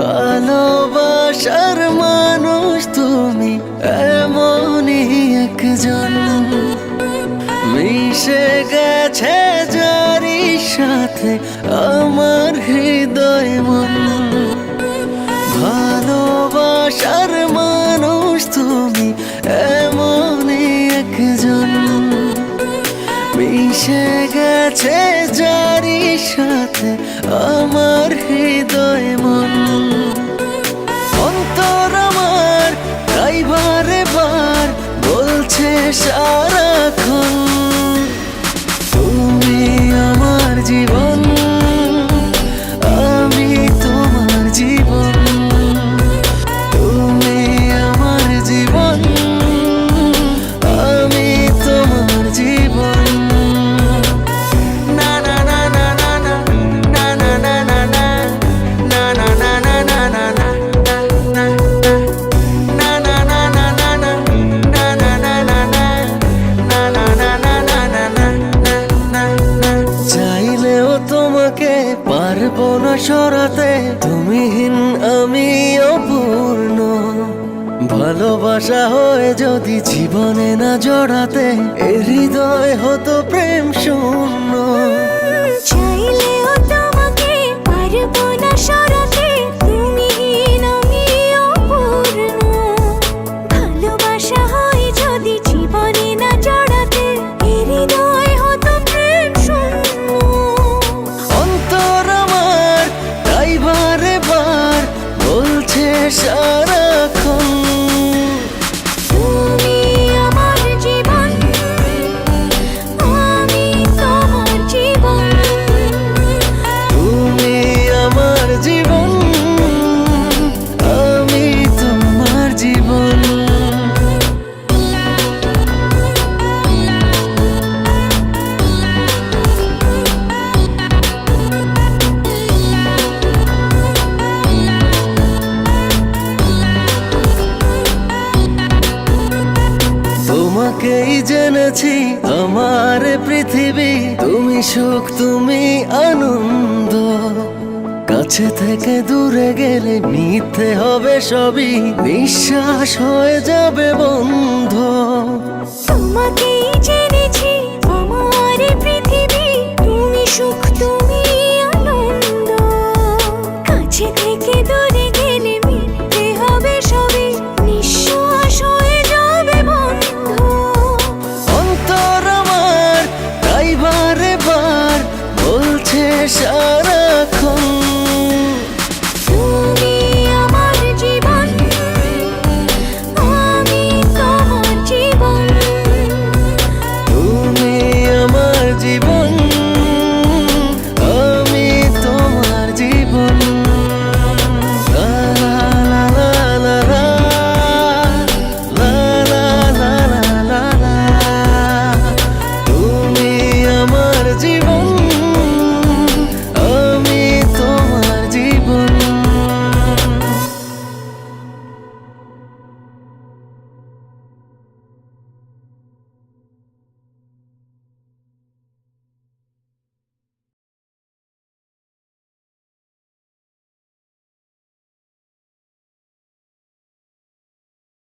ভালোবাসার মানুষ তুমি, এমনই একজন। মিশে গেছে যারি সাথে আমার হৃদয় মন। ভালোবাসার মানুষ তুমি, এমনই একজন। মিশে গেছে যারি সাথে আমার হৃদয় মন। işaret না সরাতে তুমিহীন, আমি অপূর্ণ। ভালোবাসা হয়ে যদি জীবনে না জড়াতে হৃদয় হতো প্রেম শূন্য। তোমাকেই জেনেছি, আমার পৃথিবী। তুমি সুখ, তুমি আনন্দ। কাছে থেকে দূরে গেলে মিথ্যে হবে সবই বিশ্বাস হয়ে যাবে বন্ধ। জেনেছি তুমি কাছে থেকে